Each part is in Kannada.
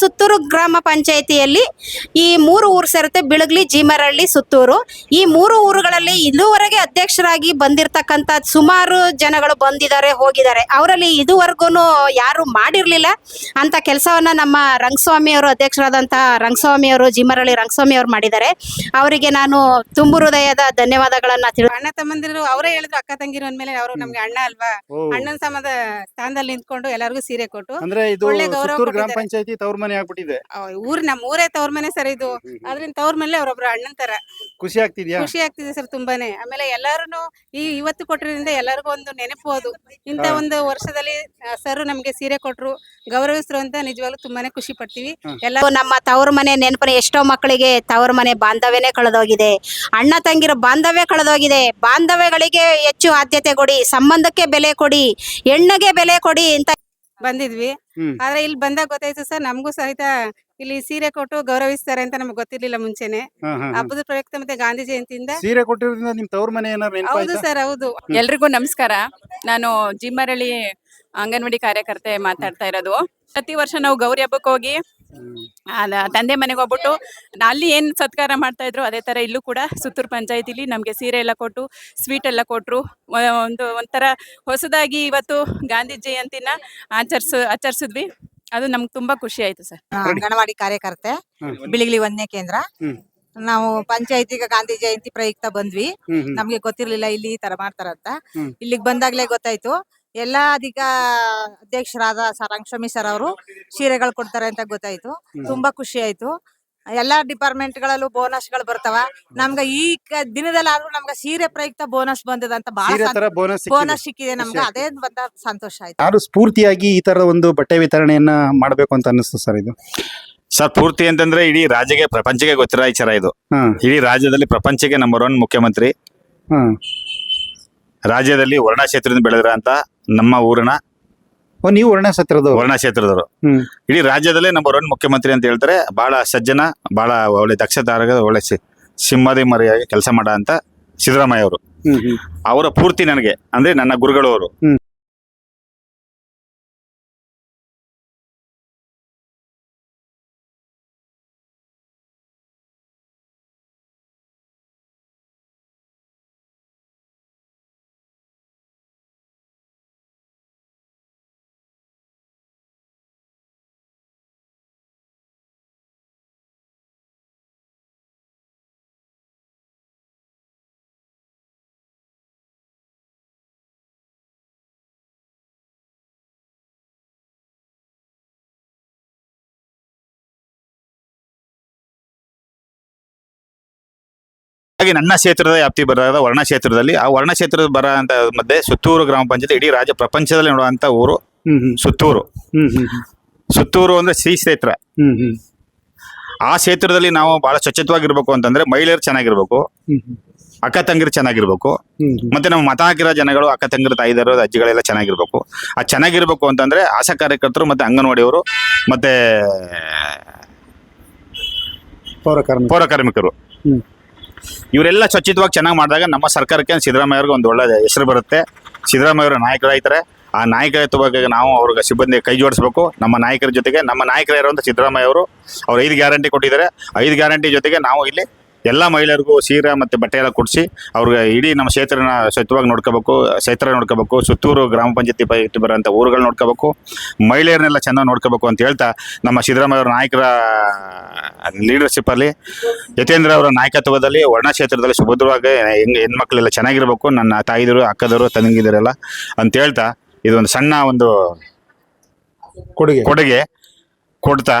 ಸುತ್ತೂರು ಗ್ರಾಮ ಪಂಚಾಯಿತಿಯಲ್ಲಿ ಈ ಮೂರು ಊರು ಸೇರುತ್ತೆ ಬಿಳಗ್ಲಿ ಜೀಮರಹಳ್ಳಿ ಸುತ್ತೂರು. ಈ ಮೂರು ಊರುಗಳಲ್ಲಿ ಇದುವರೆಗೆ ಅಧ್ಯಕ್ಷರಾಗಿ ಬಂದಿರತಕ್ಕಂಥ ಸುಮಾರು ಜನಗಳು ಬಂದಿದ್ದಾರೆ ಹೋಗಿದ್ದಾರೆ. ಅವರಲ್ಲಿ ಇದುವರೆಗೂ ಯಾರು ಮಾಡಿರಲಿಲ್ಲ ಅಂತ ಕೆಲಸವನ್ನ ನಮ್ಮ ರಂಗಸ್ವಾಮಿ ಅವರು ಅಧ್ಯಕ್ಷರಾದಂತಹ ರಂಗಸ್ವಾಮಿ ಅವರು ಜೀಮರಹಳ್ಳಿ ರಂಗಸ್ವಾಮಿ ಅವರು ಮಾಡಿದ್ದಾರೆ. ಅವರಿಗೆ ನಾನು ತುಂಬು ಹೃದಯದ ಧನ್ಯವಾದಗಳನ್ನ ತಿಳಿ ಅಣ್ಣ ತಮ್ಮಂದಿರು ಅವರೇ ಹೇಳಿದ್ರು ಅಕ್ಕ ತಂಗಿರು ಅಂದ್ಮೇಲೆ ಅವರು ನಮ್ಗೆ ಅಣ್ಣ ಅಲ್ವಾ? ಅಣ್ಣನ ಸಮದ ಸ್ಥಾನದಲ್ಲಿ ನಿಂತ್ಕೊಂಡು ಎಲ್ಲರಿಗೂ ಸೀರೆ ಕೊಟ್ಟು ಅಂದ್ರೆ ಇದು ಒಳ್ಳೆ ಗೌರವ ಗ್ರಾಮ. ಪಂಚಾಯತಿ ತವ್ರ ಮನೆ ಆಗ್ಬಿಟ್ಟಿದೆ. ಊರ್ ನಮ್ ಊರೇ ತವ್ರ ಮನೆ ಸರ್ ಇದು. ಅದ್ರಿಂದ ತವ್ರ ಮೇಲೆ ಅವ್ರೊಬ್ರು ಅಣ್ಣನ್ ತರ. ಖುಷಿ ಆಗ್ತಿದ್ಯಾ? ಖುಷಿ ಆಗ್ತಿದೆ ಸರ್ ತುಂಬಾನೇ. ಆಮೇಲೆ ಎಲ್ಲಾರು ಈ ಇವತ್ತು ಕೊಟ್ಟಿರೋದ್ರಿಂದ ಎಲ್ಲರಿಗೂ ಒಂದು ನೆನಪು ಅದು. ಇಂತ ಒಂದು ವರ್ಷದಲ್ಲಿ ಸರ್ ನಮ್ಗೆ ಸೀರೆ ಕೊಟ್ರು. ಗೌರವಿಸ್ರು ಅಂತ ನಿಜವಾಗ್ಲು ತುಂಬಾನೇ ಖುಷಿ ಪಡ್ತೀವಿ. ಎಲ್ಲ ನಮ್ಮ ತವ್ರ ಮನೆ ನೆನಪನೆ ಎಷ್ಟೋ ಮಕ್ಕಳಿಗೆ ತವ್ರ ಮನೆ ಬಾಂಧವ್ಯನೇ ಕಳೆದೋಗಿದೆ. ಅಣ್ಣ ತಂಗಿರ ಬಾಂಧವ್ಯ ಕಳೆದೋಗಿದೆ. ಬಾಂಧವ್ಯಗಳಿಗೆ ಹೆಚ್ಚು ಆದ್ಯತೆ ಕೊಡಿ. ಸಂಬಂಧಕ್ಕೆ ಬೆಲೆ ಕೊಡಿ. ಹೆಣ್ಣಿಗೆ ಬೆಲೆ ಕೊಡಿ ಅಂತ ಬಂದಿದ್ವಿ. ಆದ್ರೆ ಇಲ್ಲಿ ಬಂದಾಗ ಗೊತ್ತಾಯ್ತು ಸರ್ ನಮಗೂ ಸಹಿತ ಇಲ್ಲಿ ಸೀರೆ ಕೊಟ್ಟು ಗೌರವಿಸ್ತಾರೆ ಅಂತ ನಮ್ಗೆ ಗೊತ್ತಿರ್ಲಿಲ್ಲ ಮುಂಚೆನೆ. ಹಬ್ಬದ ಪ್ರಯುಕ್ತ ಮತ್ತೆ ಗಾಂಧಿ ಜಯಂತಿಯಿಂದ. ಸೀರೆ ಕೊಟ್ಟಿರೋದ್ರಿಂದ ನಿಮ್ ತವ್ರ ಮನೆ ಹೌದು ಸರ್ ಹೌದು. ಎಲ್ರಿಗೂ ನಮಸ್ಕಾರ. ನಾನು ಜಿಮ್ಮರಳ್ಳಿ ಅಂಗನವಾಡಿ ಕಾರ್ಯಕರ್ತೆ ಮಾತಾಡ್ತಾ ಇರೋದು. ಪ್ರತಿ ವರ್ಷ ನಾವು ಗೌರಿ ಹಬ್ಬಕ್ಕೆ ಹೋಗಿ ಅದ ತಂದೆ ಮನೆಗೆ ಹೋಗ್ಬಿಟ್ಟು ಅಲ್ಲಿ ಏನು ಸತ್ಕಾರ ಮಾಡ್ತಾ ಇದ್ರು ಅದೇ ತರ ಇಲ್ಲೂ ಕೂಡ ಸುತ್ತೂರು ಪಂಚಾಯತಿಲಿ ನಮಗೆ ಸೀರೆ ಎಲ್ಲ ಕೊಟ್ಟು ಸ್ವೀಟ್ ಎಲ್ಲ ಕೊಟ್ಟರು ಒಂದು ಒಂಥರ ಹೊಸದಾಗಿ ಇವತ್ತು ಗಾಂಧಿ ಜಯಂತಿನ ಆಚರಿಸ ಆಚರಿಸಿದ್ವಿ. ಅದು ನಮ್ಗೆ ತುಂಬಾ ಖುಷಿ ಆಯ್ತು ಸರ್. ಅಂಗನವಾಡಿ ಕಾರ್ಯಕರ್ತೆ. ಬಿಳಿಗಿಲಿ ಒಂದನೇ ಕೇಂದ್ರ. ನಾವು ಪಂಚಾಯತಿಗೆ ಗಾಂಧಿ ಜಯಂತಿ ಪ್ರಯುಕ್ತ ಬಂದ್ವಿ. ನಮ್ಗೆ ಗೊತ್ತಿರ್ಲಿಲ್ಲ ಇಲ್ಲಿ ಈ ತರ ಮಾಡ್ತಾರಂತ. ಇಲ್ಲಿಗೆ ಬಂದಾಗ್ಲೇ ಗೊತ್ತಾಯ್ತು. ಎಲ್ಲಾ ಅಧಿಕ ಅಧ್ಯಕ್ಷರಾದ ಸರ್ ರಂಗಸ್ವಾಮಿ ಸರ್ ಅವರು ಸೀರೆಗಳು ಕೊಡ್ತಾರೆ ಅಂತ ಗೊತ್ತಾಯ್ತು. ತುಂಬಾ ಖುಷಿ ಆಯ್ತು. ಎಲ್ಲಾ ಡಿಪಾರ್ಟ್ಮೆಂಟ್ ಗಳಲ್ಲೂ ಬೋನಸ್ಗಳು ಬರ್ತಾವ. ನಮ್ಗ ಈ ಕ- ದಿನದಲ್ಲಾದ್ರೂ ನಮ್ಗ ಸೀರೆ ಪ್ರಯುಕ್ತ ಬೋನಸ್ ಬಂದದ ಅಂತ ಬಹಳ ಬೋನಸ್ ಬೋನಸ್ ಸಿಕ್ಕಿದೆ ನಮ್ಗೆ. ಅದೇ ಬಂದ ಸಂತೋಷ ಆಯ್ತು. ಯಾರು ಸ್ಫೂರ್ತಿಯಾಗಿ ಈ ತರ ಒಂದು ಬಟ್ಟೆ ವಿತರಣೆಯನ್ನ ಮಾಡಬೇಕು ಅಂತ ಅನ್ನಿಸ್ತು ಸರ್ ಇದು? ಸರ್ ಪೂರ್ತಿ ಅಂತಂದ್ರೆ ಇಡೀ ರಾಜ್ಯಕ್ಕೆ ಪ್ರಪಂಚಕ್ಕೆ ಗೊತ್ತಿರೋ ವಿಚಾರ ಇದು. ಇಡೀ ರಾಜ್ಯದಲ್ಲಿ ಪ್ರಪಂಚಕ್ಕೆ ನಂಬರ್ ಒನ್ ಮುಖ್ಯಮಂತ್ರಿ. ಹಾ. ರಾಜ್ಯದಲ್ಲಿ ವರ್ಣ ಕ್ಷೇತ್ರದಿಂದ ಬೆಳೆದ್ರ ಅಂತ ನಮ್ಮ ಊರಿನ ಓ ನೀವು ವರ್ಣ ಸತ್ರದವ್ರು ವರ್ಣ ಕ್ಷೇತ್ರದವರು. ಹ್ಮ್. ಇಡೀ ರಾಜ್ಯದಲ್ಲೇ ನಂಬರ್ ಒನ್ ಮುಖ್ಯಮಂತ್ರಿ ಅಂತ ಹೇಳ್ತಾರೆ. ಬಹಳ ಸಜ್ಜನ ಬಹಳ ಒಳ್ಳೆ ದಕ್ಷತಾರಕ ಒಳ್ಳೆ ಸಿ- ಸಿಂಹದಿ ಮರಿಯಾಗಿ ಕೆಲಸ ಮಾಡ ಅಂತ ಸಿದ್ದರಾಮಯ್ಯ ಅವರು. ಹ್ಮ್ ಹ್ಮ್. ಅವರ ಪೂರ್ತಿ ನನಗೆ ಅಂದ್ರೆ ನನ್ನ ಗುರುಗಳವರು. ಹ್ಮ್. ಹಾಗೆ ನನ್ನ ಕ್ಷೇತ್ರದ ವ್ಯಾಪ್ತಿ ಬರೋದ ವರ್ಣ ಕ್ಷೇತ್ರದಲ್ಲಿ ಆ ವರ್ಣ ಕ್ಷೇತ್ರದ ಬರ ಅಂತ ಮಧ್ಯೆ ಸುತ್ತೂರು ಗ್ರಾಮ ಪಂಚಾಯತ್ ಇಡೀ ರಾಜ್ಯ ಪ್ರಪಂಚದಲ್ಲಿ ನೋಡುವಂತ ಊರು ಸುತ್ತೂರು. ಸುತ್ತೂರು ಅಂದ್ರೆ ಶ್ರೀ ಕ್ಷೇತ್ರ. ಆ ಕ್ಷೇತ್ರದಲ್ಲಿ ನಾವು ಬಹಳ ಸ್ವಚ್ಛತವಾಗಿರ್ಬೇಕು ಅಂತಂದ್ರೆ ಮಹಿಳೆಯರು ಚೆನ್ನಾಗಿರ್ಬೇಕು ಅಕ್ಕ ತಂಗಿರು ಚೆನ್ನಾಗಿರ್ಬೇಕು ಮತ್ತೆ ನಮ್ಮ ಮತ ಹಾಕಿರೋ ಜನಗಳು ಅಕ್ಕ ತಂಗಿರು ತಾಯಿದಾರು ಅಜ್ಜಿಗಳೆಲ್ಲ ಚೆನ್ನಾಗಿರ್ಬೇಕು. ಆ ಚೆನ್ನಾಗಿರ್ಬೇಕು ಅಂತಂದ್ರೆ ಆಶಾ ಕಾರ್ಯಕರ್ತರು ಮತ್ತೆ ಅಂಗನವಾಡಿಯವರು ಮತ್ತೆ ಪೌರ ಕಾರ್ಮಿಕ ಪೌರ ಕಾರ್ಮಿಕರು. ಇವರೆಲ್ಲ ಸ್ವಚ್ಛಿತವಾಗಿ ಚೆನ್ನಾಗಿ ಮಾಡಿದಾಗ ನಮ್ಮ ಸರ್ಕಾರಕ್ಕೆ ಸಿದ್ದರಾಮಯ್ಯ ಅವ್ರಿಗೆ ಒಂದು ಒಳ್ಳೆ ಹೆಸರು ಬರುತ್ತೆ. ಸಿದ್ದರಾಮಯ್ಯ ಅವರ ನಾಯಕರಾಗ್ತಾರೆ ಆ ನಾಯಕತ್ವಕ್ಕೆ ನಾವು ಅವ್ರಿಗೆ ಸಿಬ್ಬಂದಿ ಕೈ ಜೋಡಿಸ್ಬೇಕು. ನಮ್ಮ ನಾಯಕರ ಜೊತೆಗೆ ನಮ್ಮ ನಾಯಕರು ಇರುವಂಥ ಸಿದ್ದರಾಮಯ್ಯ ಅವರು ಅವ್ರು ಐದು ಗ್ಯಾರಂಟಿ ಕೊಟ್ಟಿದ್ದಾರೆ. ಐದು ಗ್ಯಾರಂಟಿ ಜೊತೆಗೆ ನಾವು ಇಲ್ಲಿ ಎಲ್ಲ ಮಹಿಳೆಯರಿಗೂ ಸೀರೆ ಮತ್ತು ಬಟ್ಟೆ ಎಲ್ಲ ಕೊಡಿಸಿ ಅವ್ರಿಗೆ ಇಡೀ ನಮ್ಮ ಕ್ಷೇತ್ರನ ಸ್ವಚ್ಛವಾಗಿ ನೋಡ್ಕೋಬೇಕು ಕ್ಷೇತ್ರ ನೋಡ್ಕೋಬೇಕು ಸುತ್ತೂರು ಗ್ರಾಮ ಪಂಚಾಯತಿ ಪೈಕಿ ಬರೋಂಥ ಊರುಗಳು ನೋಡ್ಕೋಬೇಕು ಮಹಿಳೆಯರನ್ನೆಲ್ಲ ಚೆನ್ನಾಗಿ ನೋಡ್ಕೋಬೇಕು ಅಂತ ಹೇಳ್ತಾ ನಮ್ಮ ಸಿದ್ದರಾಮಯ್ಯ ಅವರ ನಾಯಕರ ಲೀಡರ್ಶಿಪ್ಪಲ್ಲಿ ಯತೇಂದ್ರ ಅವರ ನಾಯಕತ್ವದಲ್ಲಿ ವರ್ಣ ಕ್ಷೇತ್ರದಲ್ಲಿ ಸುಭದ್ರವಾಗಿ ಹೆಂಗ್ ಹೆಣ್ಮಕ್ಳೆಲ್ಲ ಚೆನ್ನಾಗಿರ್ಬೇಕು ನನ್ನ ತಾಯಿದರು ಅಕ್ಕದವರು ತಂಗಿದರೆಲ್ಲ ಅಂತ ಹೇಳ್ತಾ ಇದೊಂದು ಸಣ್ಣ ಒಂದು ಕೊಡುಗೆ. ಕೊಡುಗೆ ಕೊಡ್ತಾ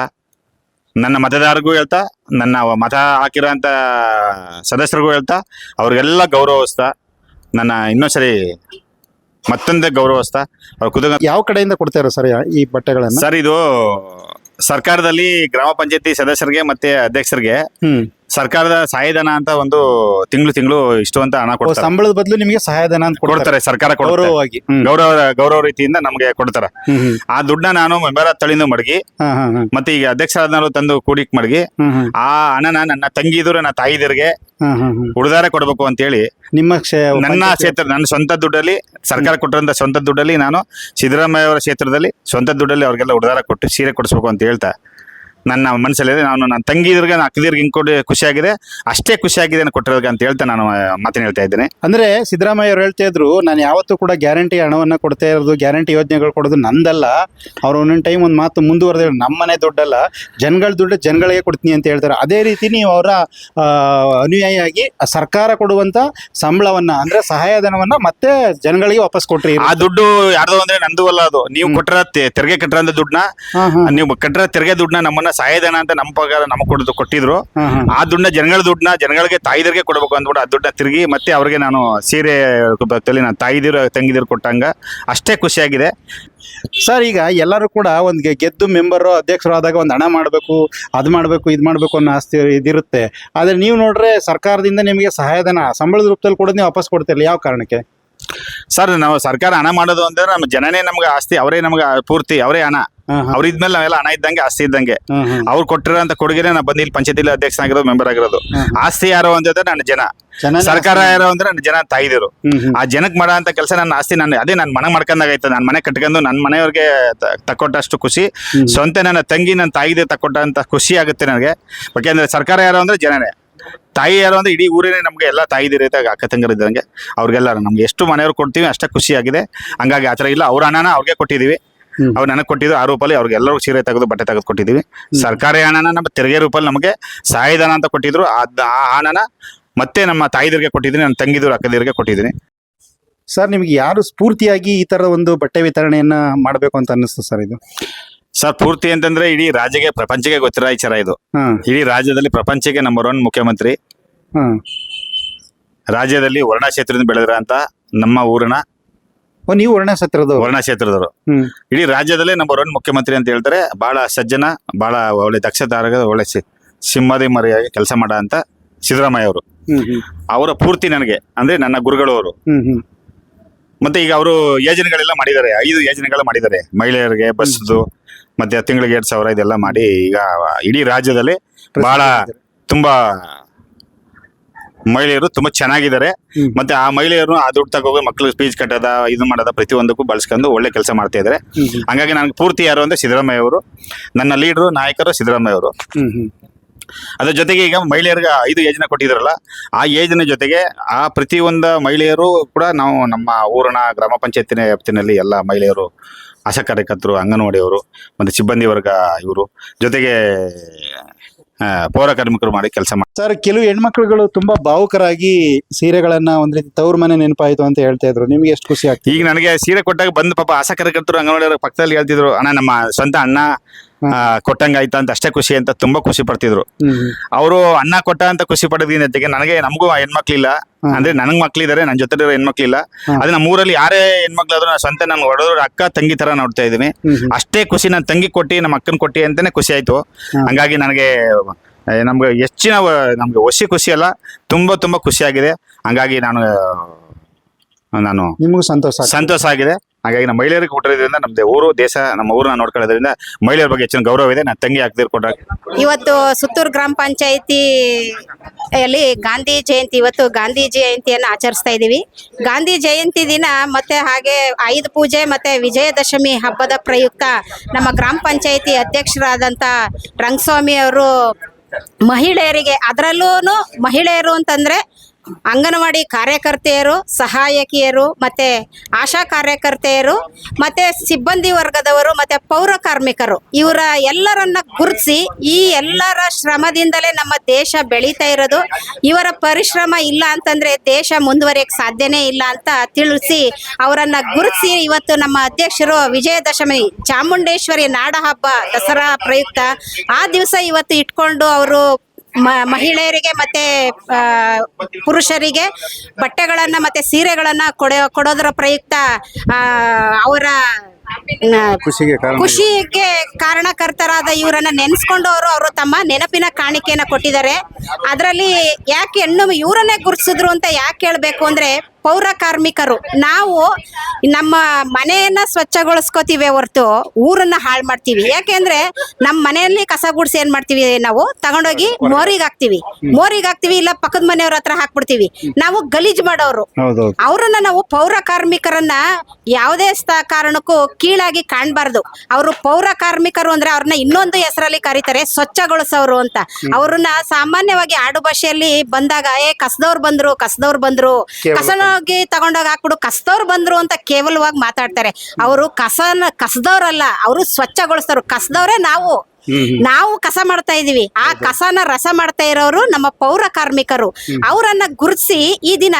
ನನ್ನ ಮತದಾರರಿಗೂ ಹೇಳ್ತಾ ನನ್ನ ಮತ ಹಾಕಿರೋಂಥ ಸದಸ್ಯರಿಗೂ ಹೇಳ್ತಾ ಅವ್ರಿಗೆಲ್ಲ ಗೌರವಿಸ್ತಾ ನನ್ನ ಇನ್ನೊಂದ್ಸರಿ ಮತ್ತೊಂದೇ ಗೌರವಿಸ್ತಾ ಅವ್ರ ಕುದ ಯಾವ ಕಡೆಯಿಂದ ಕೊಡ್ತಾರ ಸರ್ ಈ ಬಟ್ಟೆಗಳನ್ನ? ಸರ್ ಇದು ಸರ್ಕಾರದಲ್ಲಿ ಗ್ರಾಮ ಪಂಚಾಯತಿ ಸದಸ್ಯರಿಗೆ ಮತ್ತೆ ಅಧ್ಯಕ್ಷರಿಗೆ ಸರ್ಕಾರದ ಸಹಾಯಧನ ಅಂತ ಒಂದು ತಿಂಗಳು ತಿಂಗಳು ಇಷ್ಟು ಅಂತ ಹಣ ಕೊಡ್ತಾರೆ. ಸಂಬಳದ ಬದಲು ನಿಮಗೆ ಸಹಾಯಧನ ಅಂತ ಕೊಡ್ತಾರೆ. ಸರ್ಕಾರ ಕೊಡುತ್ತೆ. ಗೌರವವಾಗಿ. ಹ್ಮ್. ಗೌರವ ಗೌರವ ರೀತಿಯಿಂದ ನಮಗೆ ಕೊಡ್ತಾರೆ. ಹ್ಮ್ ಆ ದುಡ್ಡನ್ನ ನಾನು ಮೆಂಬರ್ ತಳಿಂದ ಮಡಗಿ ಹಾ ಹಾ ಹಾ. ಮತ್ತೆ ಈಗ ಅಧ್ಯಕ್ಷರಾದ ತಂದು ಕೂಡಿಕ್ ಮಡಗಿ ಹ್ಮ್ ಹ್ಮ್. ಆ ಹಣನ ನನ್ನ ತಂಗಿದ್ರು ನನ್ನ ತಾಯಿದಿರಿಗೆ ಹಾ ಹಾ ಹಾ ಉಳಿದಾರ ಕೊಡಬೇಕು ಅಂತ ಹೇಳಿ ನಿಮ್ಮ ಕ್ಷೇ ನನ್ನ ಕ್ಷೇತ್ರ ನನ್ನ ಸ್ವಂತ ದುಡ್ಡಲ್ಲಿ ಸರ್ಕಾರ ಕೊಟ್ಟಿರೋ ಸ್ವಂತ ದುಡ್ಡಲ್ಲಿ ನಾನು ಸಿದ್ದರಾಮಯ್ಯ ಅವರ ಕ್ಷೇತ್ರದಲ್ಲಿ ಸ್ವಂತ ದುಡ್ಡಲ್ಲಿ ಅವ್ರಿಗೆಲ್ಲ ಉಡದಾರ ಕೊಟ್ಟು ಸೀರೆ ಕೊಡಿಸ್ಬೇಕು ಅಂತ ಹೇಳ್ತಾ ನನ್ನ ಮನಸ್ಸಲ್ಲಿದೆ. ನಾನು ನನ್ನ ತಂಗಿದ್ರಿಗೆ ನನ್ನ ಅಕ್ಕದಿರ್ಗೆ ಹಿಂಗೆ ಕೊಡಿ ಖುಷಿಯಾಗಿದೆ. ಅಷ್ಟೇ ಖುಷಿಯಾಗಿದೆ ನಾನು ಕೊಟ್ಟಿರೋದಕ್ಕೆ ಅಂತ ಹೇಳ್ತಾ ನಾನು ಮಾತಿನ ಹೇಳ್ತಾ ಇದ್ದೇನೆ. ಅಂದ್ರೆ ಸಿದ್ದರಾಮಯ್ಯ ಅವ್ರು ಹೇಳ್ತಾ ಇದ್ರು ನಾನು ಯಾವತ್ತೂ ಕೂಡ ಗ್ಯಾರಂಟಿ ಹಣವನ್ನ ಕೊಡ್ತಾ ಇರೋದು ಗ್ಯಾರಂಟಿ ಯೋಜನೆಗಳು ಕೊಡೋದು ನಂದಲ್ಲ. ಅವ್ರು ಒಂದೊಂದು ಟೈಮ್ ಒಂದು ಮಾತು ಮುಂದುವರೆದ ನಮ್ಮನೆ ದುಡ್ಡಲ್ಲ. ಜನಗಳ ದುಡ್ಡು ಜನಗಳಿಗೆ ಕೊಡ್ತೀನಿ ಅಂತ ಹೇಳ್ತಾರೆ. ಅದೇ ರೀತಿ ನೀವು ಅವರ ಅನುಯಾಯಿಯಾಗಿ ಸರ್ಕಾರ ಕೊಡುವಂತ ಸಂಬಳವನ್ನ ಅಂದ್ರೆ ಸಹಾಯಧನವನ್ನ ಮತ್ತೆ ಜನಗಳಿಗೆ ವಾಪಸ್ ಕೊಟ್ರಿ. ಆ ದುಡ್ಡು ಯಾರ್ದೋ ಅಂದ್ರೆ ನಂದು ಅಲ್ಲ ಅದು. ನೀವು ಕೊಟ್ಟಿರೋ ತೆರಿಗೆ ಕಟ್ಟಿರೋ ದುಡ್ಡನ್ನ. ನೀವು ಕಟ್ಟಿರೋ ತೆರಿಗೆ ದುಡ್ಡನ್ನ ನಮ್ಮನ್ನ ಸಹಾಯಧನ ಅಂತ ನಮ್ಮ ಪಗಾರ ನಮಗೆ ಕೊಡೋದು ಕೊಟ್ಟಿದ್ರು. ಆ ದುಡ್ಡನ್ನ ಜನಗಳ ದುಡ್ಡನ್ನ ಜನಗಳಿಗೆ ತಾಯಿದರಿಗೆ ಕೊಡಬೇಕು ಅಂದ್ಬಿಟ್ಟು ಆ ದುಡ್ಡನ್ನ ತಿರುಗಿ ಮತ್ತೆ ಅವ್ರಿಗೆ ನಾನು ಸೀರೆ ರೂಪದಲ್ಲಿ ನಾನು ತಾಯಿದಿರು ತಂಗಿದಿರು ಕೊಟ್ಟಂಗ ಅಷ್ಟೇ ಖುಷಿಯಾಗಿದೆ. ಸರ್ ಈಗ ಎಲ್ಲರೂ ಕೂಡ ಒಂದು ಗೆದ್ದು ಮೆಂಬರು ಅಧ್ಯಕ್ಷರು ಆದಾಗ ಒಂದು ಹಣ ಮಾಡಬೇಕು ಅದು ಮಾಡಬೇಕು ಇದು ಮಾಡಬೇಕು ಅನ್ನೋ ಆಸ್ತಿ ಇದಿರುತ್ತೆ. ಆದರೆ ನೀವು ನೋಡ್ರೆ ಸರ್ಕಾರದಿಂದ ನಿಮಗೆ ಸಹಾಯಧನ ಸಂಬಳದ ರೂಪದಲ್ಲಿ ಕೂಡ ನೀವು ವಾಪಸ್ ಕೊಡ್ತಿರಲಿಲ್ಲ. ಯಾವ ಕಾರಣಕ್ಕೆ? ಸರ್ ನಾವು ಸರ್ಕಾರ ಹಣ ಮಾಡೋದು ಅಂದರೆ ನಮ್ಮ ಜನನೇ ನಮ್ಗೆ ಆಸ್ತಿ ಅವರೇ ನಮ್ಗೆ ಪೂರ್ತಿ ಅವರೇ ಹಣ. ಅವ್ರಿದ್ಮೇಲೆ ನಾವೆಲ್ಲ ಹಣ ಇದ್ದಂಗೆ ಆಸ್ತಿ ಇದ್ದಂಗೆ. ಅವ್ರು ಕೊಟ್ಟಿರೋ ಕೊಡುಗೆನೆ ನಾ ಬಂದು ಇಲ್ಲಿ ಪಂಚಾಯತಿಲಿ ಅಧ್ಯಕ್ಷನಾಗಿರೋದು ಮೆಂಬರ್ ಆಗಿರೋದು. ಆಸ್ತಿ ಯಾರು ಅಂತಂದ್ರೆ ನನ್ನ ಜನ. ಸರ್ಕಾರ ಯಾರು ಅಂದ್ರೆ ನನ್ನ ಜನ ತಾಯಿದಿರು. ಆ ಜನಕ್ಕೆ ಮಾಡೋ ಅಂತ ಕೆಲಸ ನನ್ನ ಆಸ್ತಿ ನಾನು ಅದೇ ನನ್ನ ಮನೆ ಮಾಡ್ಕೊಂಡಾಗೈತೆ ನನ್ನ ಮನೆ ಕಟ್ಕೊಂಡು ನನ್ನ ಮನೆಯವ್ರಿಗೆ ತಕ್ಕೊಟ್ಟಷ್ಟು ಖುಷಿ. ಸ್ವಂತ ನನ್ನ ತಂಗಿ ನನ್ನ ತಾಯಿದೆ ತಕ್ಕೊಟ್ಟಂತ ಖುಷಿ ಆಗುತ್ತೆ ನನಗೆ. ಯಾಕೆಂದ್ರೆ ಸರ್ಕಾರ ಯಾರು ಅಂದ್ರೆ ಜನನೇ. ತಾಯಿ ಯಾರು ಅಂದ್ರೆ ಇಡೀ ಊರಿನೇ ನಮಗೆ ಎಲ್ಲ ತಾಯಿದಿರೈತೆ ಅಕ್ಕ ತಂಗರಿದ್ದಂಗೆ ಅವ್ರಿಗೆಲ್ಲ ನಮ್ಗೆ ಎಷ್ಟು ಮನೆಯವ್ರು ಕೊಡ್ತೀವಿ ಅಷ್ಟೇ ಖುಷಿಯಾಗಿದೆ. ಹಂಗಾಗಿ ಆ ಥರ ಇಲ್ಲ. ಅವ್ರ ಹಣನ ಅವ್ರಿಗೆ ಕೊಟ್ಟಿದ್ದೀವಿ. ಅವ್ರು ನನಗೆ ಕೊಟ್ಟಿದ್ದು ಆ ರೂಪಲ್ಲಿ ಅವ್ರಿಗೆ ಎಲ್ಲರಿಗೂ ಸೀರೆ ತೆಗೆದು ಬಟ್ಟೆ ತೆಗೆದು ಕೊಟ್ಟಿದ್ದೀವಿ. ಸರ್ಕಾರಿ ಹಣನ ನಮ್ಮ ತೆರಿಗೆ ರೂಪಲ್ಲಿ ನಮಗೆ ಸಹಾಯಧನ ಅಂತ ಕೊಟ್ಟಿದ್ರು. ಅದ್ ಆ ಹಣನ ಮತ್ತೆ ನಮ್ಮ ತಾಯಿದ್ರಿಗೆ ಕೊಟ್ಟಿದ್ದೀನಿ ನನ್ನ ತಂಗಿದ್ರು ಅಕ್ಕದಿರಿಗೆ ಕೊಟ್ಟಿದ್ದೀನಿ. ಸರ್ ನಿಮಗೆ ಯಾರು ಸ್ಫೂರ್ತಿಯಾಗಿ ಈ ಥರದ ಒಂದು ಬಟ್ಟೆ ವಿತರಣೆಯನ್ನ ಮಾಡಬೇಕು ಅಂತ ಅನ್ನಿಸ್ತು ಸರ್ ಇದು? ಸರ್ ಪೂರ್ತಿ ಅಂತಂದ್ರೆ ಇಡೀ ರಾಜ್ಯಕ್ಕೆ ಪ್ರಪಂಚಕ್ಕೆ ಗೊತ್ತಿರೋ ವಿಚಾರ ಇದು. ಹಾಂ. ಇಡೀ ರಾಜ್ಯದಲ್ಲಿ ಪ್ರಪಂಚಕ್ಕೆ ನಂಬರ್ ಒನ್ ಮುಖ್ಯಮಂತ್ರಿ. ಹಾ. ರಾಜ್ಯದಲ್ಲಿ ವರ್ಣ ಕ್ಷೇತ್ರದಿಂದ ಬೆಳೆದಿರೋ ಅಂತ ನಮ್ಮ ಊರಿನ ಓ ನೀವು ವರ್ಣ ಕ್ಷೇತ್ರದ ವರ್ಣ ಕ್ಷೇತ್ರದವರು ಹ್ಮ್. ಇಡೀ ರಾಜ್ಯದಲ್ಲೇ ನಂಬರ್ ಒನ್ ಮುಖ್ಯಮಂತ್ರಿ ಅಂತ ಹೇಳ್ತಾರೆ. ಬಹಳ ಸಜ್ಜನ ಬಹಳ ಒಳ್ಳೆ ದಕ್ಷತಾರ ಒಳ್ಳೆ ಸಿ- ಸಿಂಹದಿ ಮರಿಯಾಗಿ ಕೆಲಸ ಮಾಡ ಅಂತ ಸಿದ್ದರಾಮಯ್ಯ ಅವರು ಹ್ಮ್ ಹ್ಮ್. ಅವರ ಪೂರ್ತಿ ನನಗೆ ಅಂದ್ರೆ ನನ್ನ ಗುರುಗಳು ಅವರು ಹ್ಮ್ ಹ್ಮ್. ಮತ್ತೆ ಈಗ ಅವರು ಯೋಜನೆಗಳೆಲ್ಲ ಮಾಡಿದ್ದಾರೆ ಐದು ಯೋಜನೆಗಳ ಮಾಡಿದ್ದಾರೆ. ಮಹಿಳೆಯರಿಗೆ ಬಸ್ದು ಮತ್ತೆ ತಿಂಗಳಿಗೆ ಎರಡ್ ಸಾವಿರ ಇದೆಲ್ಲ ಮಾಡಿ ಈಗ ಇಡೀ ರಾಜ್ಯದಲ್ಲಿ ಬಹಳ ತುಂಬಾ ಮಹಿಳೆಯರು ತುಂಬಾ ಚೆನ್ನಾಗಿದ್ದಾರೆ. ಮತ್ತೆ ಆ ಮಹಿಳೆಯರು ಆ ದುಡ್ಡು ತಗೋಗಿ ಮಕ್ಳಿಗೆ ಸ್ಪೀಚ್ ಕಟ್ಟೋದ ಇದು ಮಾಡೋದ ಪ್ರತಿಯೊಂದಕ್ಕೂ ಬಳಸ್ಕೊಂಡು ಒಳ್ಳೆ ಕೆಲಸ ಮಾಡ್ತಾ ಇದ್ದಾರೆ. ಹ್ಮ್ ಹಂಗಾಗಿ ನನಗೆ ಪೂರ್ತಿ ಯಾರು ಅಂದ್ರೆ ಸಿದ್ದರಾಮಯ್ಯ ಅವರು ನನ್ನ ಲೀಡರ್ ನಾಯಕರು ಸಿದ್ದರಾಮಯ್ಯ ಅವರು ಅದ್ರ ಜೊತೆಗೆ ಈಗ ಮಹಿಳೆಯರಿಗೆ ಐದು ಯೋಜನೆ ಕೊಟ್ಟಿದ್ರಲ್ಲ ಆ ಯೋಜನೆ ಜೊತೆಗೆ ಆ ಪ್ರತಿಯೊಂದು ಮಹಿಳೆಯರು ಕೂಡ ನಾವು ನಮ್ಮ ಊರಿನ ಗ್ರಾಮ ಪಂಚಾಯತಿನ ವ್ಯಾಪ್ತಿನಲ್ಲಿ ಎಲ್ಲ ಮಹಿಳೆಯರು ಆಶಾ ಕಾರ್ಯಕರ್ತರು ಅಂಗನವಾಡಿಯವರು ಮತ್ತು ಸಿಬ್ಬಂದಿ ವರ್ಗ ಇವರು ಜೊತೆಗೆ ಪೌರ ಕಾರ್ಮಿಕರು ಮಾಡಿ ಕೆಲಸ ಮಾಡಿ ಸರ್ ಕೆಲವು ಹೆಣ್ಮಕ್ಳುಗಳು ತುಂಬಾ ಭಾವುಕರಾಗಿ ಸೀರೆಗಳನ್ನ ಒಂದ್ ರೀತಿ ತವ್ರ ಮನೆ ನೆನಪಾಯ್ತು ಅಂತ ಹೇಳ್ತಾ ಇದ್ರು. ನಿಮ್ಗೆ ಎಷ್ಟು ಖುಷಿ ಆಗ್ತದೆ? ಈಗ ನನಗೆ ಸೀರೆ ಕೊಟ್ಟಾಗ ಬಂದು ಪಾಪ ಆಶಾ ಕಾರ್ಯಕರ್ತರು ಅಂಗನವಾಡಿ ಪಕ್ಕದಲ್ಲಿ ಹೇಳ್ತಿದ್ರು ಅಣ್ಣ ನಮ್ಮ ಸ್ವಂತ ಅಣ್ಣ ಆ, ಕೊಟ್ಟಂಗಾಯ್ತು ಅಂತ ಅಷ್ಟೇ ಖುಷಿ ಅಂತ ತುಂಬಾ ಖುಷಿ ಪಡ್ತಿದ್ರು. ಅವರು ಅಣ್ಣ ಕೊಟ್ಟ ಅಂತ ಖುಷಿ ಪಡೋದ್ರಿಂದ ಜೊತೆಗೆ ನನಗೆ ನಮಗೂ ಹೆಣ್ಮಕ್ಳಿಲ್ಲ. ಅಂದ್ರೆ ನನಗ್ ಮಕ್ಳಿದಾರೆ ನನ್ನ ಜೊತೆ ಇರೋ ಹೆಣ್ಮಕ್ಳಿಲ್ಲ. ಹ್ಮ್. ಅದೇ ನಮ್ಮ ಊರಲ್ಲಿ ಯಾರೇ ಹೆಣ್ಮಕ್ಳಾದ್ರೂ ನಾನು ಸ್ವಂತ ನಾನು ಹೊಡೆದ್ರು ಅಕ್ಕ ತಂಗಿ ತರ ನೋಡ್ತಾ ಇದೀನಿ ಅಷ್ಟೇ ಖುಷಿ ನನ್ನ ತಂಗಿ ಕೊಟ್ಟಿ ನಮ್ಮ ಅಕ್ಕನ ಕೊಟ್ಟಿ ಅಂತಾನೆ ಖುಷಿ ಆಯ್ತು. ಹಂಗಾಗಿ ನನಗೆ ನಮ್ಗೆ ಹೆಚ್ಚಿನ ನಮ್ಗೆ ಹೊಸಿ ಖುಷಿ ಅಲ್ಲ ತುಂಬಾ ತುಂಬಾ ಖುಷಿಯಾಗಿದೆ ಹಂಗಾಗಿ ನಾನು ನಾನು ನಿಮಗೂ ಸಂತೋಷ. ಸಂತೋಷ ಆಗಿದೆ. ಹಾಗಾಗಿ ನಮ್ಮ ಮಹಿಳೆಯರಿಗೆ ಕೊಟ್ಟಿರೋದ್ರಿಂದ ನಮ್ದು ಊರು, ದೇಶ, ನಮ್ಮ ಊರನ್ನ ನೋಡ್ಕೊಳ್ಳೋದ್ರಿಂದ ಮಹಿಳೆಯರ ಬಗ್ಗೆ ಹೆಚ್ಚಿನ ಗೌರವ ಇದೆ. ನಾನು ತಂಗಿ ಕೊಟ್ಟಾಗ ಇವತ್ತು ಸುತ್ತೂರು ಗ್ರಾಮ ಪಂಚಾಯಿತಿ ಅಲ್ಲಿ ಗಾಂಧಿ ಜಯಂತಿ, ಇವತ್ತು ಗಾಂಧಿ ಜಯಂತಿಯನ್ನು ಆಚರಿಸ್ತಾ ಇದ್ದೀವಿ ಗಾಂಧಿ ಜಯಂತಿ ದಿನ ಮತ್ತೆ ಹಾಗೆ ಆಯುಧ ಪೂಜೆ ಮತ್ತೆ ವಿಜಯದಶಮಿ ಹಬ್ಬದ ಪ್ರಯುಕ್ತ ನಮ್ಮ ಗ್ರಾಮ ಪಂಚಾಯಿತಿ ಅಧ್ಯಕ್ಷರಾದಂಥ ರಂಗಸ್ವಾಮಿ ಅವರು ಮಹಿಳೆಯರಿಗೆ ಅದರಲ್ಲೂ ಮಹಿಳೆಯರು ಅಂತಂದ್ರೆ ಅಂಗನವಾಡಿ ಕಾರ್ಯಕರ್ತೆಯರು, ಸಹಾಯಕಿಯರು, ಮತ್ತೆ ಆಶಾ ಕಾರ್ಯಕರ್ತೆಯರು, ಮತ್ತೆ ಸಿಬ್ಬಂದಿ ವರ್ಗದವರು, ಮತ್ತೆ ಪೌರ ಕಾರ್ಮಿಕರು. ಇವರ ಎಲ್ಲರನ್ನ ಗುರುತಿಸಿ ಈ ಎಲ್ಲರ ಶ್ರಮದಿಂದಲೇ ನಮ್ಮ ದೇಶ ಬೆಳೀತಾ ಇರೋದು. ಇವರ ಪರಿಶ್ರಮ ಇಲ್ಲ ಅಂತಂದ್ರೆ ದೇಶ ಮುಂದುವರಿಯಕ್ಕೆ ಸಾಧ್ಯನೇ ಇಲ್ಲ ಅಂತ ತಿಳಿಸಿ ಅವರನ್ನ ಗುರುತಿಸಿ ಇವತ್ತು ನಮ್ಮ ಅಧ್ಯಕ್ಷರು ವಿಜಯದಶಮಿ, ಚಾಮುಂಡೇಶ್ವರಿ ನಾಡ ಹಬ್ಬ ದಸರಾ ಪ್ರಯುಕ್ತ ಆ ದಿವಸ ಇವತ್ತು ಇಟ್ಕೊಂಡು ಅವರು ಮಹಿಳೆಯರಿಗೆ ಮತ್ತೆ ಆ, ಪುರುಷರಿಗೆ ಬಟ್ಟೆಗಳನ್ನ ಮತ್ತೆ ಸೀರೆಗಳನ್ನ ಕೊಡೋ ಕೊಡೋದರ ಪ್ರಯುಕ್ತ ಆ, ಅವರ ಖುಷಿಗೆ ಕಾರಣಕರ್ತರಾದ ಇವರನ್ನ ನೆನೆಸ್ಕೊಂಡು ಅವರು ಅವರು ತಮ್ಮ ನೆನಪಿನ ಕಾಣಿಕೆಯನ್ನ ಕೊಟ್ಟಿದ್ದಾರೆ. ಅದರಲ್ಲಿ ಯಾಕೆ ಹೆಣ್ಣು ಇವರನ್ನೇ ಗುರುತಿಸಿದ್ರು ಅಂತ ಯಾಕೆ ಹೇಳ್ಬೇಕು ಅಂದ್ರೆ ಪೌರ ಕಾರ್ಮಿಕರು. ನಾವು ನಮ್ಮ ಮನೆಯನ್ನ ಸ್ವಚ್ಛಗೊಳಿಸ್ಕೋತೀವಿ ಹೊರತು ಊರನ್ನ ಹಾಳು ಮಾಡ್ತೀವಿ. ಯಾಕೆಂದ್ರೆ ನಮ್ಮ ಮನೆಯಲ್ಲಿ ಕಸ ಗುಡ್ಸಿ ಏನ್ ಮಾಡ್ತೀವಿ ನಾವು? ತಗೊಂಡೋಗಿ ಮೋರಿಗೆ ಹಾಕ್ತಿವಿ. ಮೋರಿಗೆ ಹಾಕ್ತಿವಿ ಇಲ್ಲ ಪಕ್ಕದ ಮನೆಯವ್ರ ಹತ್ರ ಹಾಕ್ಬಿಡ್ತೀವಿ. ನಾವು ಗಲೀಜ್ ಮಾಡೋರು. ಅವ್ರನ್ನ ನಾವು ಪೌರ ಕಾರ್ಮಿಕರನ್ನ ಯಾವುದೇ ಸ್ಥ ಕಾರಣಕ್ಕೂ ಕೀಳಾಗಿ ಕಾಣಬಾರ್ದು. ಅವರು ಪೌರ ಕಾರ್ಮಿಕರು ಅಂದ್ರೆ ಅವ್ರನ್ನ ಇನ್ನೊಂದು ಹೆಸರಲ್ಲಿ ಕರೀತಾರೆ ಸ್ವಚ್ಛಗೊಳಿಸೋರು ಅಂತ. ಅವ್ರನ್ನ ಸಾಮಾನ್ಯವಾಗಿ ಆಡು ಭಾಷೆಯಲ್ಲಿ ಬಂದಾಗ ಏ ಕಸದವ್ರು ಬಂದ್ರು ಕಸದವ್ರು ಬಂದ್ರು. ಕಸನೋಗಿ ತಗೊಂಡೋಗಿ ಹಾಕ್ಬಿಡು. ಕಸದವ್ರು ಬಂದ್ರು ಅಂತ ಕೇವಲವಾಗಿ ಮಾತಾಡ್ತಾರೆ. ಅವರು ಕಸನ ಕಸದವ್ರಲ್ಲ ಅವರು ಸ್ವಚ್ಛಗೊಳಿಸ್ತಾರೆ ಕಸದವ್ರೆ ನಾವು. ನಾವು ಕಸ ಮಾಡ್ತಾ ಇದೀವಿ. ಆ ಕಸನ ರಸ ಮಾಡ್ತಾ ಇರೋರು ನಮ್ಮ ಪೌರ ಕಾರ್ಮಿಕರು. ಅವರನ್ನ ಗುರುತಿಸಿ ಈ ದಿನ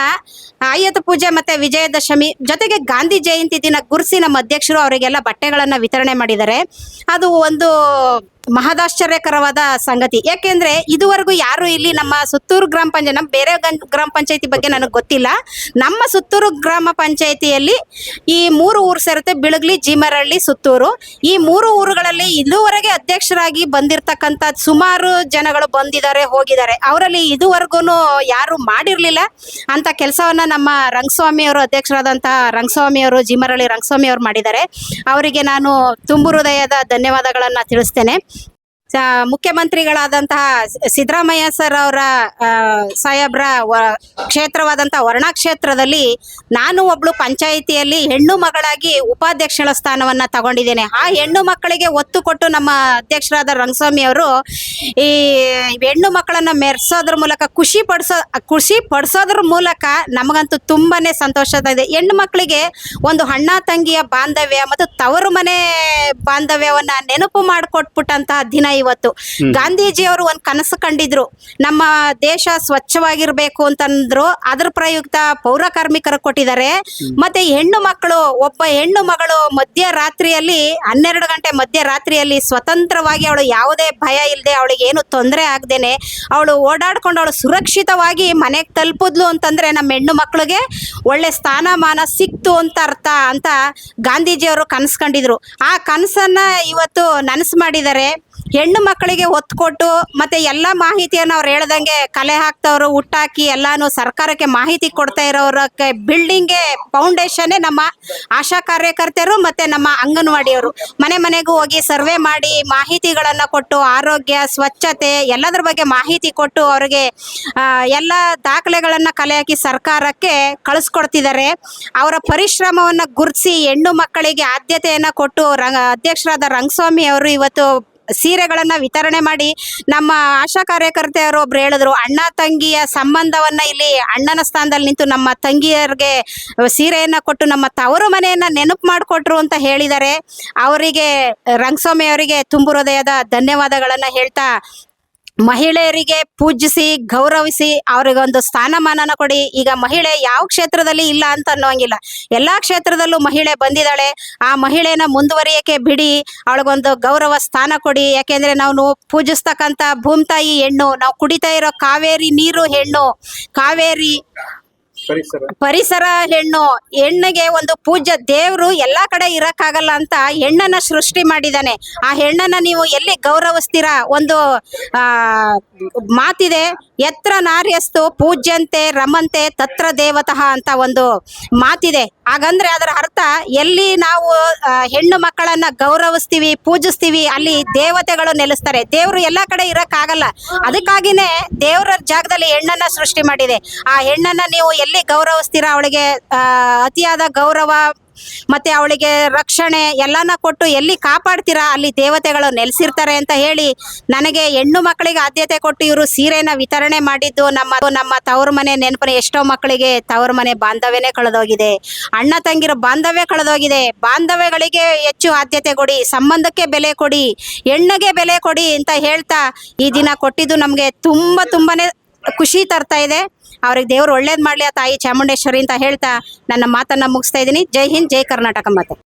ಆಯತ ಪೂಜೆ ಮತ್ತೆ ವಿಜಯದಶಮಿ ಜೊತೆಗೆ ಗಾಂಧಿ ಜಯಂತಿ ದಿನ ಗುರುಸಿ ನಮ್ಮ ಅಧ್ಯಕ್ಷರು ಅವರಿಗೆಲ್ಲ ಬಟ್ಟೆಗಳನ್ನ ವಿತರಣೆ ಮಾಡಿದ್ದಾರೆ. ಅದು ಒಂದು ಮಹದಾಶ್ಚರ್ಯಕರವಾದ ಸಂಗತಿ. ಯಾಕೆಂದ್ರೆ ಇದುವರೆಗೂ ಯಾರು ಇಲ್ಲಿ ನಮ್ಮ ಸುತ್ತೂರು ಗ್ರಾಮ ಪಂಚಾಯತ್, ನಮ್ಮ ಬೇರೆ ಗ್ರಾಮ ಪಂಚಾಯತಿ ಬಗ್ಗೆ ನನಗೆ ಗೊತ್ತಿಲ್ಲ. ನಮ್ಮ ಸುತ್ತೂರು ಗ್ರಾಮ ಪಂಚಾಯತಿಯಲ್ಲಿ ಈ ಮೂರು ಊರು ಸೇರುತ್ತೆ, ಬಿಳಗ್ಲಿ, ಜೀಮರಳ್ಳಿ, ಸುತ್ತೂರು. ಈ ಮೂರು ಊರುಗಳಲ್ಲಿ ಇದುವರೆಗೆ ಅಧ್ಯಕ್ಷರಾಗಿ ಬಂದಿರತಕ್ಕಂತ ಸುಮಾರು ಜನಗಳು ಬಂದಿದ್ದಾರೆ, ಹೋಗಿದ್ದಾರೆ. ಅವರಲ್ಲಿ ಇದುವರೆಗೂ ಯಾರು ಮಾಡಿರಲಿಲ್ಲ ಅಂತ ಕೆಲಸವನ್ನ ನಮ್ಮ ರಂಗಸ್ವಾಮಿ ಅವರು ಅಧ್ಯಕ್ಷರಾದಂತಹ ರಂಗಸ್ವಾಮಿ ಅವರು ಜೀಮರಹಳ್ಳಿ ರಂಗಸ್ವಾಮಿ ಅವರು ಮಾಡಿದ್ದಾರೆ. ಅವರಿಗೆ ನಾನು ತುಂಬು ಹೃದಯದ ಧನ್ಯವಾದಗಳನ್ನು ತಿಳಿಸ್ತೇನೆ. ಮುಖ್ಯಮಂತ್ರಿಗಳಾದಂತಹ ಸಿದ್ದರಾಮಯ್ಯ ಸರ್ ಅವರ ಸಾಹೇಬ್ರ ಕ್ಷೇತ್ರವಾದಂತಹ ವರ್ಣ ಕ್ಷೇತ್ರದಲ್ಲಿ ನಾನು ಒಬ್ಳು ಪಂಚಾಯಿತಿಯಲ್ಲಿ ಹೆಣ್ಣು ಮಗಳಾಗಿ ಉಪಾಧ್ಯಕ್ಷಳ ಸ್ಥಾನವನ್ನ ತಗೊಂಡಿದ್ದೇನೆ. ಆ ಹೆಣ್ಣು ಮಕ್ಕಳಿಗೆ ಒತ್ತು ಕೊಟ್ಟು ನಮ್ಮ ಅಧ್ಯಕ್ಷರಾದ ರಂಗಸ್ವಾಮಿ ಅವರು ಈ ಹೆಣ್ಣು ಮಕ್ಕಳನ್ನ ಮೆರೆಸೋದ್ರ ಮೂಲಕ, ಖುಷಿ ಪಡಿಸೋ, ಖುಷಿ ಪಡಿಸೋದ್ರ ಮೂಲಕ ನಮಗಂತೂ ತುಂಬಾನೇ ಸಂತೋಷ ಇದೆ ಹೆಣ್ಣು ಮಕ್ಕಳಿಗೆ ಒಂದು ಅಣ್ಣ ತಂಗಿಯ ಬಾಂಧವ್ಯ ಮತ್ತು ತವರು ಮನೆ ಬಾಂಧವ್ಯವನ್ನ ನೆನಪು ಮಾಡಿಕೊಟ್ಬಿಟ್ಟಂತಹ ದಿನ ಇವತ್ತು. ಗಾಂಧೀಜಿ ಅವರು ಒಂದು ಕನಸು ಕಂಡಿದ್ರು. ನಮ್ಮ ದೇಶ ಸ್ವಚ್ಛವಾಗಿರ್ಬೇಕು ಅಂತಂದ್ರು. ಅದ್ರ ಪ್ರಯುಕ್ತ ಪೌರ ಕಾರ್ಮಿಕರು ಕೊಟ್ಟಿದ್ದಾರೆ. ಮತ್ತೆ ಹೆಣ್ಣು ಮಕ್ಕಳು ಒಬ್ಬ ಹೆಣ್ಣು ಮಗಳು ಮಧ್ಯರಾತ್ರಿಯಲ್ಲಿ ಹನ್ನೆರಡು ಗಂಟೆ ಮಧ್ಯರಾತ್ರಿಯಲ್ಲಿ ಸ್ವತಂತ್ರವಾಗಿ ಅವಳು ಯಾವುದೇ ಭಯ ಇಲ್ಲದೆ ಅವಳಿಗೆ ಏನು ತೊಂದರೆ ಆಗದೇನೆ ಅವಳು ಓಡಾಡ್ಕೊಂಡು ಅವಳು ಸುರಕ್ಷಿತವಾಗಿ ಮನೆಗೆ ತಲುಪಿದ್ಲು ಅಂತಂದ್ರೆ ನಮ್ಮ ಹೆಣ್ಣು ಮಕ್ಕಳಿಗೆ ಒಳ್ಳೆ ಸ್ಥಾನಮಾನ ಸಿಕ್ತು ಅಂತ ಅರ್ಥ ಅಂತ ಗಾಂಧೀಜಿಯವರು ಕನಸು ಕಂಡಿದ್ರು. ಆ ಕನಸನ್ನ ಇವತ್ತು ನನಸು ಮಾಡಿದ್ದಾರೆ. ಹೆಣ್ಣು ಮಕ್ಕಳಿಗೆ ಒತ್ತು ಕೊಟ್ಟು ಮತ್ತೆ ಎಲ್ಲ ಮಾಹಿತಿಯನ್ನು ಅವ್ರು ಹೇಳ್ದಂಗೆ ಕಲೆ ಹಾಕ್ತವ್ರು ಹುಟ್ಟಾಕಿ ಎಲ್ಲಾನು ಸರ್ಕಾರಕ್ಕೆ ಮಾಹಿತಿ ಕೊಡ್ತಾ ಇರೋರಕ್ಕೆ ಬಿಲ್ಡಿಂಗ್ಗೆ ಫೌಂಡೇಶನ್ನೇ ನಮ್ಮ ಆಶಾ ಕಾರ್ಯಕರ್ತೆಯರು ಮತ್ತೆ ನಮ್ಮ ಅಂಗನವಾಡಿಯವರು. ಮನೆ ಮನೆಗೂ ಹೋಗಿ ಸರ್ವೆ ಮಾಡಿ ಮಾಹಿತಿಗಳನ್ನ ಕೊಟ್ಟು ಆರೋಗ್ಯ, ಸ್ವಚ್ಛತೆ ಎಲ್ಲದ್ರ ಬಗ್ಗೆ ಮಾಹಿತಿ ಕೊಟ್ಟು ಅವ್ರಿಗೆ ಎಲ್ಲ ದಾಖಲೆಗಳನ್ನ ಕಲೆ ಹಾಕಿ ಸರ್ಕಾರಕ್ಕೆ ಕಳಿಸ್ಕೊಡ್ತಿದ್ದಾರೆ. ಅವರ ಪರಿಶ್ರಮವನ್ನ ಗುರುತಿಸಿ ಹೆಣ್ಣು ಮಕ್ಕಳಿಗೆ ಆದ್ಯತೆಯನ್ನ ಕೊಟ್ಟು ರಂಗ, ಅಧ್ಯಕ್ಷರಾದ ರಂಗಸ್ವಾಮಿ ಅವರು ಇವತ್ತು ಸೀರೆಗಳನ್ನ ವಿತರಣೆ ಮಾಡಿ ನಮ್ಮ ಆಶಾ ಕಾರ್ಯಕರ್ತೆಯರು ಒಬ್ರು ಹೇಳಿದ್ರು, ಅಣ್ಣ ತಂಗಿಯ ಸಂಬಂಧವನ್ನ ಇಲ್ಲಿ ಅಣ್ಣನ ಸ್ಥಾನದಲ್ಲಿ ನಿಂತು ನಮ್ಮ ತಂಗಿಯರಿಗೆ ಸೀರೆಯನ್ನ ಕೊಟ್ಟು ನಮ್ಮ ತವರು ಮನೆಯನ್ನ ನೆನಪು ಮಾಡಿಕೊಟ್ರು ಅಂತ ಹೇಳಿದ್ದಾರೆ ಅವರಿಗೆ ರಂಗಸ್ವಾಮಿ ಅವರಿಗೆ ತುಂಬು ಹೃದಯದ ಧನ್ಯವಾದಗಳನ್ನ ಹೇಳ್ತಾ ಮಹಿಳೆಯರಿಗೆ ಪೂಜಿಸಿ, ಗೌರವಿಸಿ ಅವರಿಗೊಂದು ಸ್ಥಾನಮಾನನ ಕೊಡಿ. ಈಗ ಮಹಿಳೆ ಯಾವ ಕ್ಷೇತ್ರದಲ್ಲಿ ಇಲ್ಲ ಅಂತ ಅನ್ನೋಂಗಿಲ್ಲ. ಎಲ್ಲಾ ಕ್ಷೇತ್ರದಲ್ಲೂ ಮಹಿಳೆ ಬಂದಿದ್ದಾಳೆ. ಆ ಮಹಿಳೆನ ಮುಂದುವರಿಯಕ್ಕೆ ಬಿಡಿ. ಅವಳಿಗೊಂದು ಗೌರವ ಸ್ಥಾನ ಕೊಡಿ. ಯಾಕೆಂದ್ರೆ ನಾವು ಪೂಜಿಸ್ತಕ್ಕಂಥ ಭೂಮ್ತಾಯಿ ಹೆಣ್ಣು. ನಾವು ಕುಡಿತಾ ಇರೋ ಕಾವೇರಿ ನೀರು ಹೆಣ್ಣು. ಕಾವೇರಿ ಪರಿಸರ. ಹೆಣ್ಣು, ಹೆಣ್ಣಿಗೆ ಒಂದು ಪೂಜ್ಯ ದೇವ್ರು ಎಲ್ಲಾ ಕಡೆ ಇರಕ್ಕಾಗಲ್ಲ ಅಂತ ಹೆಣ್ಣನ್ನ ಸೃಷ್ಟಿ ಮಾಡಿದಾನೆ ಆ ಹೆಣ್ಣನ್ನ ನೀವು ಎಲ್ಲಿ ಗೌರವಿಸ್ತೀರಾ? ಒಂದು, ಆ, ಮಾತಿದೆ. ಎತ್ರ ನಾರ್ಯಸ್ತು ಪೂಜ್ಯಂತೆ ರಮಂತೆ ತತ್ರ ದೇವತಃ ಅಂತ ಒಂದು ಮಾತಿದೆ. ಹಾಗಂದ್ರೆ ಅದರ ಅರ್ಥ ಎಲ್ಲಿ ನಾವು ಹೆಣ್ಣು ಮಕ್ಕಳನ್ನ ಗೌರವಿಸ್ತೀವಿ, ಪೂಜಿಸ್ತೀವಿ, ಅಲ್ಲಿ ದೇವತೆಗಳು ನೆಲೆಸ್ತಾರೆ. ದೇವರು ಎಲ್ಲಾ ಕಡೆ ಇರಕ್ಕಾಗಲ್ಲ. ಅದಕ್ಕಾಗಿನೇ ದೇವರ ಜಾಗದಲ್ಲಿ ಹೆಣ್ಣನ್ನ ಸೃಷ್ಟಿ ಮಾಡಿದೆ. ಆ ಹೆಣ್ಣನ್ನ ನೀವು ಎಲ್ಲಿ ಗೌರವಿಸ್ತೀರಾ? ಅವಳಿಗೆ ಅತಿಯಾದ ಗೌರವ ಮತ್ತೆ ಅವಳಿಗೆ ರಕ್ಷಣೆ ಎಲ್ಲಾನ ಕೊಟ್ಟು ಎಲ್ಲಿ ಕಾಪಾಡ್ತೀರಾ? ಅಲ್ಲಿ ದೇವತೆಗಳು ನೆಲೆಸಿರ್ತಾರೆ ಅಂತ ಹೇಳಿ ನನಗೆ ಹೆಣ್ಣು ಮಕ್ಕಳಿಗೆ ಆದ್ಯತೆ ಕೊಟ್ಟು ಇವರು ಸೀರೆನ ವಿತರಣೆ ಮಾಡಿದ್ದು ನಮ್ಮ ನಮ್ಮ ತವರು ಮನೆ ನೆನಪನೆ ಎಷ್ಟೋ ಮಕ್ಕಳಿಗೆ ತವರು ಮನೆ ಬಾಂಧವ್ಯನೇ ಕಳೆದೋಗಿದೆ. ಅಣ್ಣ ತಂಗಿರ ಬಾಂಧವ್ಯ ಕಳೆದೋಗಿದೆ. ಬಾಂಧವ್ಯಗಳಿಗೆ ಹೆಚ್ಚು ಆದ್ಯತೆ ಕೊಡಿ, ಸಂಬಂಧಕ್ಕೆ ಬೆಲೆ ಕೊಡಿ, ಹೆಣ್ಣಿಗೆ ಬೆಲೆ ಕೊಡಿ ಅಂತ ಹೇಳ್ತಾ ಈ ದಿನ ಕೊಟ್ಟಿದ್ದು ನಮಗೆ ತುಂಬ ತುಂಬಾನೇ ಖುಷಿ ತರ್ತಾ ಇದೆ. ಅವ್ರಿಗೆ ದೇವ್ರು ಒಳ್ಳೇದ್ ಮಾಡ್ಲಿ ಆ ತಾಯಿ ಚಾಮುಂಡೇಶ್ವರಿ ಅಂತ ಹೇಳ್ತಾ ನನ್ನ ಮಾತನ್ನ ಮುಗಿಸ್ತಾ ಇದ್ದೀನಿ. ಜೈ ಹಿಂದ್, ಜೈ ಕರ್ನಾಟಕ ಮಾತೆ.